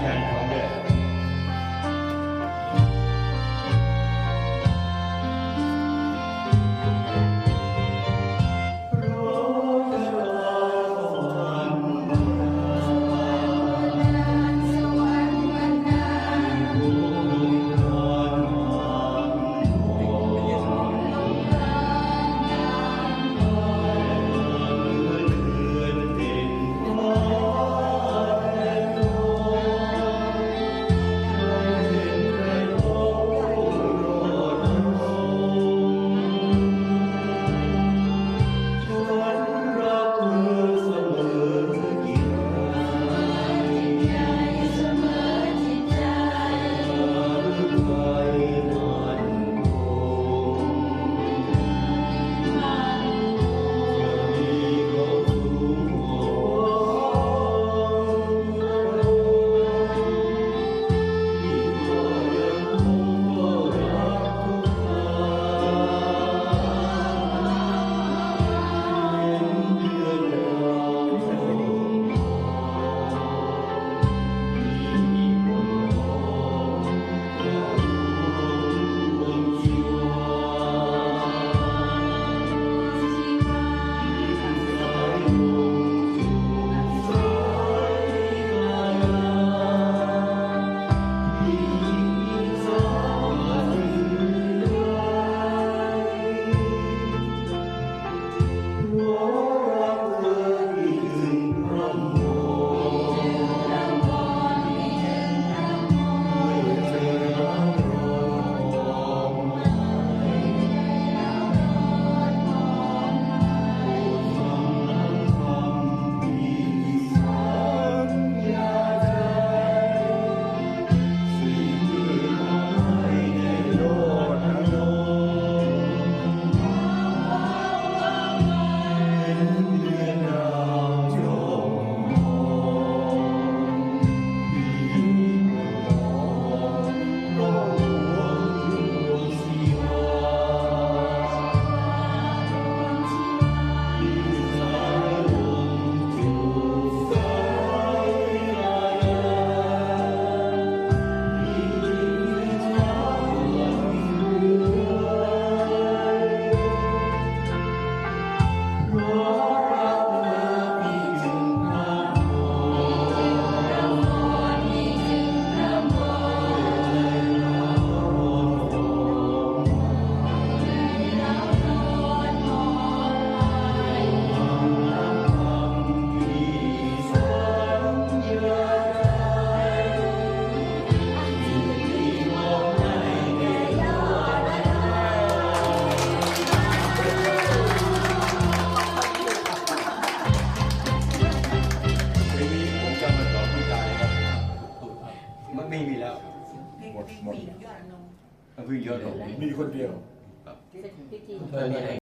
Okay. หมดหมดมันเพิ่งเยอะลง มีคนเดียวเออเนี่ย